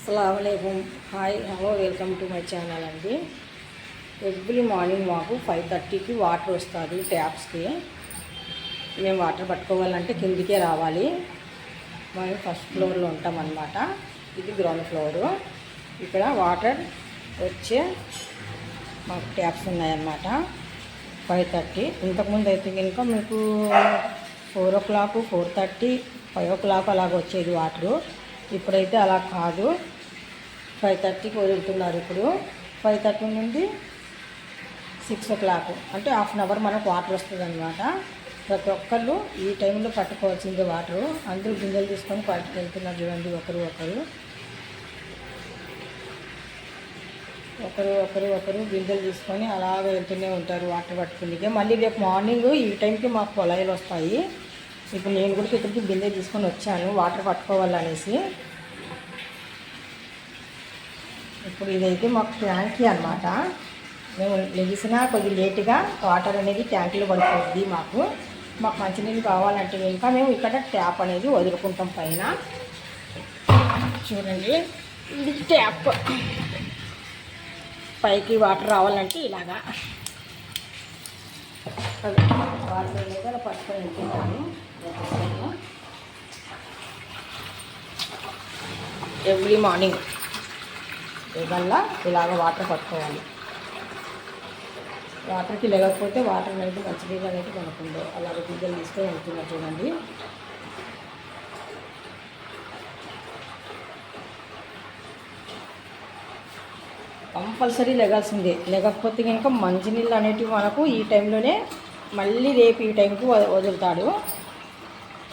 అస్సలం hi hello welcome to my channel అండి. Every morning మాకు ఫైవ్ థర్టీకి వాటర్ వస్తుంది ట్యాప్స్కి మేము వాటర్ పట్టుకోవాలంటే కిందికే రావాలి. మేము ఫస్ట్ ఫ్లోర్లో ఉంటాం అన్నమాట. ఇది గ్రౌండ్ ఫ్లోరు ఇక్కడ వాటర్ వచ్చే మాకు ట్యాప్స్ ఉన్నాయన్నమాట ఫైవ్ థర్టీ ఇంతకుముందు అయితే కనుక మీకు four o'clock four thirty five o'clock అలాగ వచ్చేది వాటరు ఇప్పుడైతే అలా కాదు. ఫైవ్ థర్టీకి వదులుతున్నారు ఇప్పుడు. ఫైవ్ థర్టీ నుండి సిక్స్ ఓ క్లాక్. అంటే హాఫ్ అన్ అవర్ మనకు వాటర్ వస్తుంది అనమాట ప్రతి ఒక్కళ్ళు ఈ టైంలో పట్టుకోవాల్సిందే వాటరు. అందరూ గింజలు తీసుకొని పట్టుకెళ్తున్నారు చూడండి ఒకరు ఒకరు. ఒకరు ఒకరు ఒకరు గింజలు తీసుకొని అలాగ వెళ్తూనే ఉంటారు వాటర్ పట్టుకునే మళ్ళీ రేపు మార్నింగ్ ఈ టైంకి మాకు పొలాయిలు వస్తాయి. ఇప్పుడు నేను కూడా ఇక్కడికి బిందె తీసుకొని వచ్చాను వాటర్ పట్టుకోవాలనేసి. ఇప్పుడు ఇదైతే మాకు ట్యాంకీ అన్నమాట. మేము లెగిసినా కొద్ది లేటుగా వాటర్ అనేది ట్యాంకీలో పడిపోద్ది మాకు. మాకు మంచినీళ్ళు కావాలంటే ఇంకా మేము ఇక్కడ ట్యాప్ అనేది వదులుకుంటాం పైన. చూడండి ఇది ట్యాప్. పైకి వాటర్ రావాలంటే ఇలాగా. వాటర్ అనేది అలా పట్టుకొని వెళ్తున్నాను ఎవ్రీ మార్నింగ్ వల్ల ఇలాగ వాటర్ పట్టుకోవాలి. వాటర్కి లేకపోతే వాటర్ అనేది మంచినీళ్ళు అనేది కొనుక్కుందో అలాగ గిద్దలు తీసుకొని వెళ్తున్నా చూడండి. కంపల్సరీ లెగాల్సిందే. లేకపోతే కనుక మంచినీళ్ళు అనేటివి మనకు ఈ టైంలోనే మళ్ళీ రేపు ఈ టైంకి వదులుతాడు.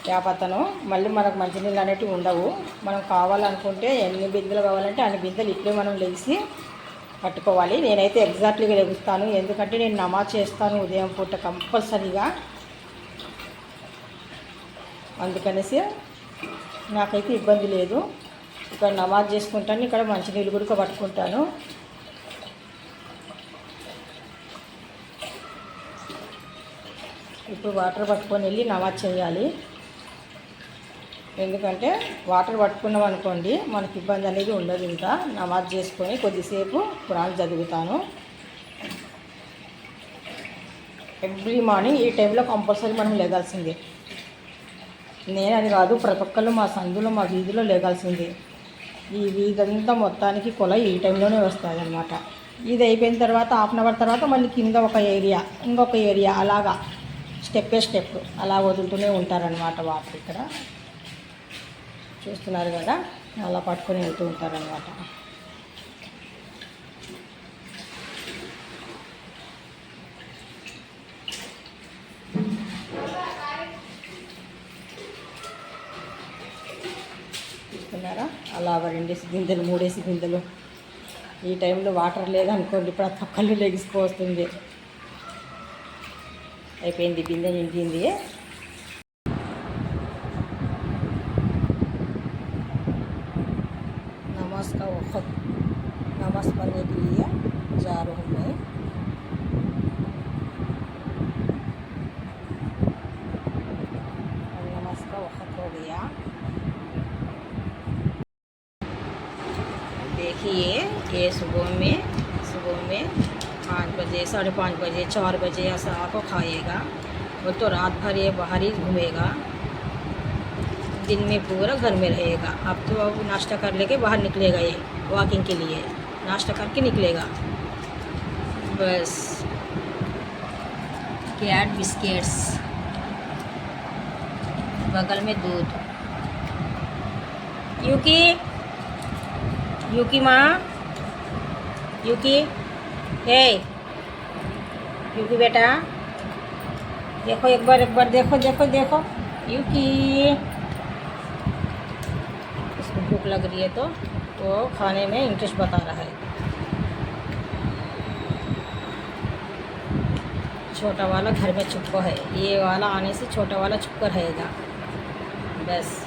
చేపతను మళ్ళీ మనకు మంచినీళ్ళు అనేటివి ఉండవు. మనం కావాలనుకుంటే ఎన్ని బిందెలు కావాలంటే అన్ని బిందెలు ఇప్పుడే మనం లేచి పట్టుకోవాలి. నేనైతే ఎగ్జాక్ట్లీగా లెగుస్తాను. ఎందుకంటే నేను నమాజ్ చేస్తాను ఉదయం పూట కంపల్సరీగా. అందుకనేసి నాకైతే ఇబ్బంది లేదు. ఇక్కడ నమాజ్ చేసుకుంటాను. ఇక్కడ మంచినీళ్ళు కూడా పట్టుకుంటాను. ఇప్పుడు వాటర్ పట్టుకొని వెళ్ళి నమాజ్ చేయాలి. ఎందుకంటే వాటర్ పట్టుకున్నాం అనుకోండి మనకి ఇబ్బంది అనేది ఉండదు ఇంకా నమాజ్ చేసుకొని కొద్దిసేపు ఖురాన్ చదువుతాను. ఎవ్రీ మార్నింగ్ ఈ టైంలో కంపల్సరీ మనం లేగాల్సిందే. నేను అది కాదు ప్రతి ఒక్కళ్ళు మా సందులో మా వీధిలో లేగాల్సిందే. ఈ వీధంతా మొత్తానికి కొల ఈ టైంలోనే వస్తుంది అనమాట ఇది అయిపోయిన తర్వాత హాఫ్ అన్ అవర్ తర్వాత మళ్ళీ కింద ఒక ఏరియా ఇంకొక ఏరియా అలాగా. స్టెప్ బై స్టెప్ అలా వదులుతూనే ఉంటారనమాట వాటర్ ఇక్కడ. చూస్తున్నారు కదా అలా పట్టుకొని వెళ్తూ ఉంటారనమాట చూస్తున్నారా? అలా రెండేసి బిందెలు మూడేసి బిందెలు ఈ టైంలో వాటర్ లేదనుకోండి ఇప్పుడు తక్కువ లెగిసిపోతుంది అయిపోయింది బిందె నిండింది. देखिए, ये सुबह में सुबह में पाँच बजे, साढ़े पाँच बजे, चार बजे ऐसा को खाएगा वो तो रात भर ये बाहर ही घूमेगा। दिन में पूरा घर में रहेगा। अब तो अब नाश्ता कर लेके बाहर निकलेगा ये वॉकिंग के लिए। नाश्ता करके निकलेगा। बस। कैट बिस्किट्स बगल में दूध। यूकी यूकी माँ, यूकी हे यूकी बेटा, देखो एक बार एक बार देखो देखो देखो, यूकी। इसको भूख लग रही है तो वो तो खाने में इंटरेस्ट बता रहा है। छोटा वाला घर में चुप है, ये वाला आने से छोटा वाला चुपका रहेगा। बस।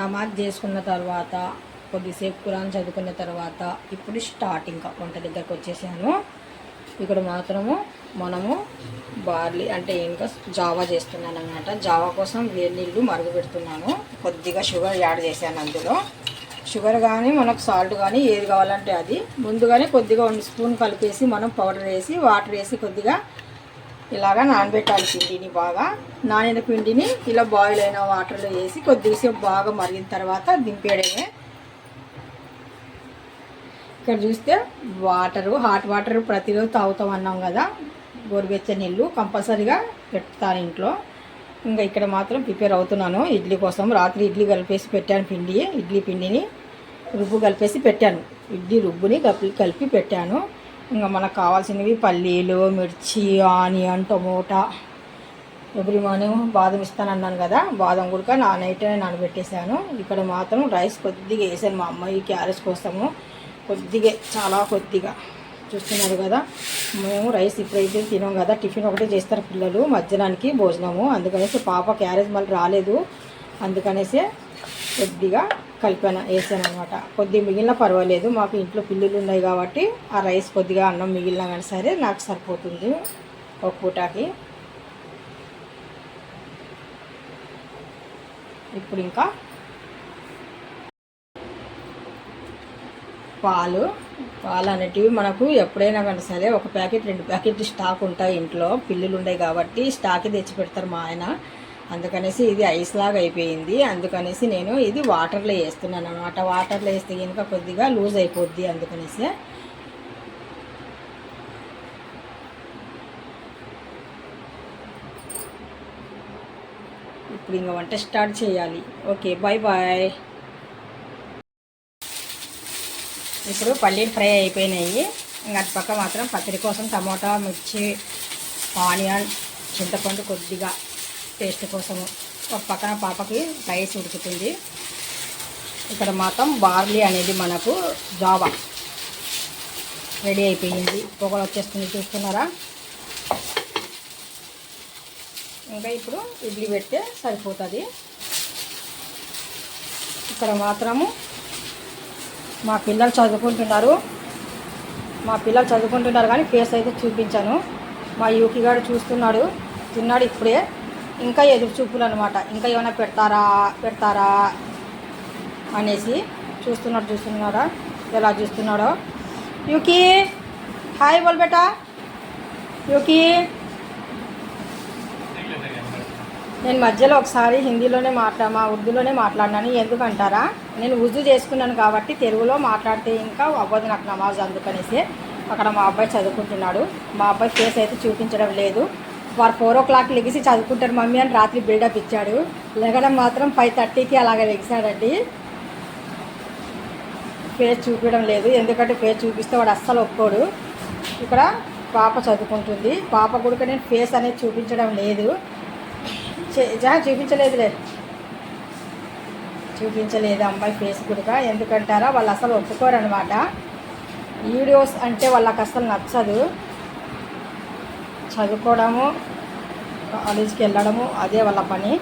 నమాజ్ చేసుకున్న తర్వాత కొద్దిసేపు కురాన్ చదువుకున్న తర్వాత ఇప్పుడు స్టార్ట్ ఇంకా వంట దగ్గరకు వచ్చేసాను. ఇక్కడ మాత్రము మనము బార్లీ అంటే ఇంకా జావా చేస్తున్నాను అనమాట జావా కోసం వేడి నీళ్ళు మరుగు పెడుతున్నాను కొద్దిగా షుగర్ యాడ్ చేశాను అందులో. షుగర్ కానీ మనకు సాల్ట్ కానీ ఏది కావాలంటే అది. ముందుగానే కొద్దిగా వన్ స్పూన్ కలిపేసి మనం పౌడర్ వేసి వాటర్ వేసి కొద్దిగా ఇలాగా నానబెట్టాలి పిండిని బాగా. నానిన పిండిని ఇలా బాయిల్ అయిన వాటర్లో వేసి కొద్దిసేపు బాగా మరిగిన తర్వాత దింపేయడమే. ఇక్కడ చూస్తే వాటరు హాట్ వాటర్ ప్రతిరోజు తాగుతాం అన్నాం కదా. గోరువెచ్చని నీళ్ళు కంపల్సరీగా పెడతాను ఇంట్లో. ఇంకా ఇక్కడ మాత్రం ప్రిపేర్ అవుతున్నాను. ఇడ్లీ కోసం రాత్రి ఇడ్లీ కలిపేసి పెట్టాను పిండి ఇడ్లీ పిండిని రుబ్బు కలిపేసి పెట్టాను. ఇడ్లీ రుబ్బుని కలిపి కలిపి పెట్టాను. ఇంకా మనకు కావాల్సినవి పల్లీలు మిర్చి ఆనియన్ టమోటా. ఎవ్రీ మార్నింగ్ బాదం ఇస్తానన్నాను కదా బాదం కూడా నా నైట్ నానబెట్టేశాను. ఇక్కడ మాత్రం రైస్ కొద్దిగా వేసాను మా అమ్మాయి క్యారెట్స్ కోసము. కొద్దిగా చాలా కొద్దిగా. చూస్తున్నారు కదా మేము రైస్ ఇప్పుడైతే తినాం కదా టిఫిన్ ఒకటే చేస్తారు పిల్లలు మధ్యాహ్నానికి భోజనము. అందుకనేసి పాప క్యారేజ్ మళ్ళీ రాలేదు. అందుకనేసి కొద్దిగా కలిపాను వేసాను అనమాట కొద్దిగా మిగిలిన పర్వాలేదు. మాకు ఇంట్లో పిల్లులు ఉన్నాయి కాబట్టి ఆ రైస్ కొద్దిగా అన్నం మిగిలినా కానీ సరే నాకు సరిపోతుంది ఒక పూటకి. ఇప్పుడు ఇంకా పాలు పాలు అనేటివి మనకు ఎప్పుడైనా కానీ సరే ఒక ప్యాకెట్ రెండు ప్యాకెట్ స్టాక్ ఉంటాయి ఇంట్లో. పిల్లులు ఉన్నాయి కాబట్టి స్టాక్ తెచ్చి పెడతారు మా ఆయన. అందుకనేసి ఇది ఐస్ లాగా అయిపోయింది. అందుకనేసి నేను ఇది వాటర్లో వేస్తున్నాను అనమాట వాటర్లో వేస్తే కనుక కొద్దిగా లూజ్ అయిపోద్ది అందుకనేసి. ఇప్పుడు ఇంకా వంట స్టార్ట్ చేయాలి. Okay bye bye. ఇప్పుడు పల్లీలు ఫ్రై అయిపోయినాయి. ఇంకా పక్క మాత్రం పచ్చడి కోసం టమోటా మిర్చి ఆనియన్ చింతపండు కొద్దిగా టేస్ట్ కోసము. ఒక పక్కన పాపకి రైస్ ఉడుకుతుంది. ఇక్కడ మాత్రం బార్లీ అనేది మనకు జావా. రెడీ అయిపోయింది. పొగలు వచ్చేస్తుంది చూస్తున్నారా? ఇంకా ఇప్పుడు ఇడ్లీ పెడితే సరిపోతుంది. ఇక్కడ మాత్రము మా పిల్లలు చదువుకుంటున్నారు. మా పిల్లలు చదువుకుంటున్నారు కానీ ఫేస్ అయితే చూపించాను. మా యూకిగాడు చూస్తున్నాడు. తిన్నాడు ఇప్పుడే. ఇంకా ఎదురు చూపులు అనమాట ఇంకా ఏమైనా పెడతారా పెడతారా అనేసి చూస్తున్నాడు చూస్తున్నారా? ఎలా చూస్తున్నాడో? యూకి హాయ్ బోల్ బేటా. యూకి. నేను మధ్యలో ఒకసారి హిందీలోనే మాట్లా మా ఉర్దూలోనే మాట్లాడినాను ఎందుకంటారా? నేను ఉర్దూ చేసుకున్నాను కాబట్టి తెలుగులో మాట్లాడితే ఇంకా అవ్వదు నాకు నమాజ్ అందుకనేసి. అక్కడ మా అబ్బాయి చదువుకుంటున్నాడు. మా అబ్బాయి ఫేస్ అయితే చూపించడం లేదు. వారు ఫోర్ ఓ క్లాక్ లెగిసి చదువుకుంటారు మమ్మీ అని రాత్రి బిల్డప్ ఇచ్చాడు. లెగడం మాత్రం ఫైవ్ థర్టీకి అలాగ లెగిసాడండి. ఫేస్ చూపించడం లేదు. ఎందుకంటే ఫేస్ చూపిస్తే వాడు అస్సలు ఒప్పుకోడు. ఇక్కడ పాప చదువుకుంటుంది. పాప కూడా నేను ఫేస్ అనేది చూపించడం లేదు. జా చూపించలేదులే. చూపించలేదు అమ్మాయి ఫేస్ కూడా ఎందుకంటారా? వాళ్ళు అసలు ఒప్పుకోరు అనమాట వీడియోస్ అంటే వాళ్ళకి అసలు నచ్చదు. చదువుకోవడము కాలేజీకి వెళ్ళడము అదే వాళ్ళ పని.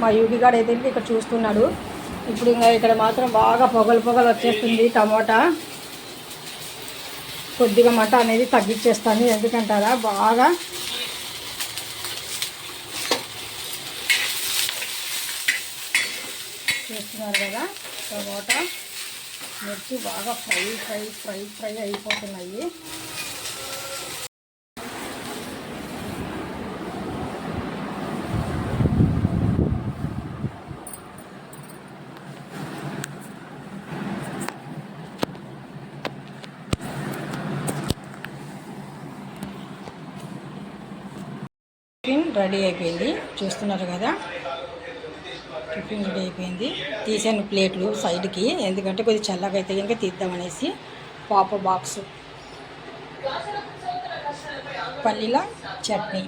మా యూగిగాడు అయితే ఇక్కడ చూస్తున్నాడు. ఇప్పుడు ఇంకా ఇక్కడ మాత్రం బాగా పొగలు పొగలు వచ్చేస్తుంది టమోటా. కొద్దిగా మట అనేది తగ్గించేస్తాను ఎందుకంటారా? బాగా చేస్తున్నారు కదా టమోటా. మిర్చి బాగా ఫ్రై ఫ్రై ఫ్రై ఫ్రై అయిపోతున్నాయి. టిఫిన్ రెడీ అయిపోయింది. చూస్తున్నారు కదా? టిఫిన్ రెడీ అయిపోయింది. తీసాను ప్లేట్లు సైడ్కి ఎందుకంటే కొద్దిగా చల్లగా అయితే కనుక తీద్దామనేసి పాప బాక్స్. పల్లీల చట్నీ.